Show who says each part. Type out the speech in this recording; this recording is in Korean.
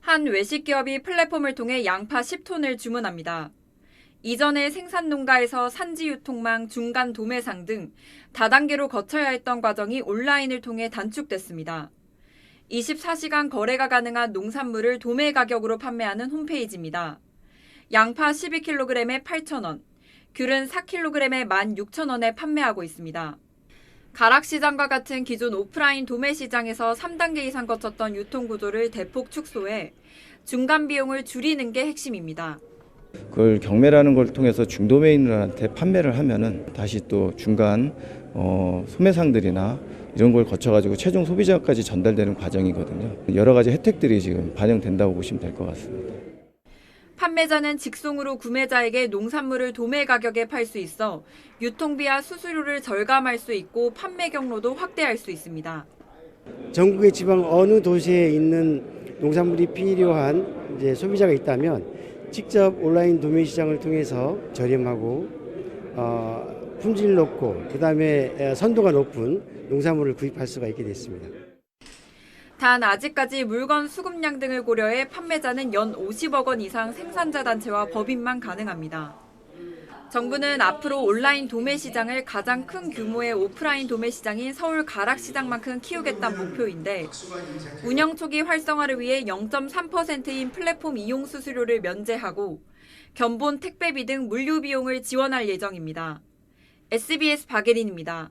Speaker 1: 한 외식 기업이 플랫폼을 통해 양파 10톤을 주문합니다. 이전에 생산 농가에서 산지 유통망, 중간 도매상 등 다단계로 거쳐야 했던 과정이 온라인을 통해 단축됐습니다. 24시간 거래가 가능한 농산물을 도매 가격으로 판매하는 홈페이지입니다. 양파 12kg에 8,000원, 귤은 4kg에 16,000원에 판매하고 있습니다. 가락시장과 같은 기존 오프라인 도매시장에서 3단계 이상 거쳤던 유통구조를 대폭 축소해 중간 비용을 줄이는 게 핵심입니다.
Speaker 2: 그걸 경매라는 걸 통해서 중도매인들한테 판매를 하면은 다시 또 중간 어, 소매상들이나 이런 걸 거쳐가지고 최종 소비자까지 전달되는 과정이거든요. 여러 가지 혜택들이 지금 반영된다고 보시면 될 것 같습니다.
Speaker 1: 판매자는 직송으로 구매자에게 농산물을 도매 가격에 팔 수 있어 유통비와 수수료를 절감할 수 있고 판매 경로도 확대할 수 있습니다.
Speaker 3: 전국의 지방 어느 도시에 있는 농산물이 필요한 이제 소비자가 있다면 직접 온라인 도매 시장을 통해서 저렴하고 어, 품질 높고 그다음에 선도가 높은 농산물을 구입할 수가 있게 됐습니다.
Speaker 1: 단 아직까지 물건 수급량 등을 고려해 판매자는 연 50억 원 이상 생산자 단체와 법인만 가능합니다. 정부는 앞으로 온라인 도매 시장을 가장 큰 규모의 오프라인 도매 시장인 서울 가락 시장만큼 키우겠다는 목표인데 운영 초기 활성화를 위해 0.3%인 플랫폼 이용 수수료를 면제하고 견본 택배비 등 물류 비용을 지원할 예정입니다. SBS 박예린입니다.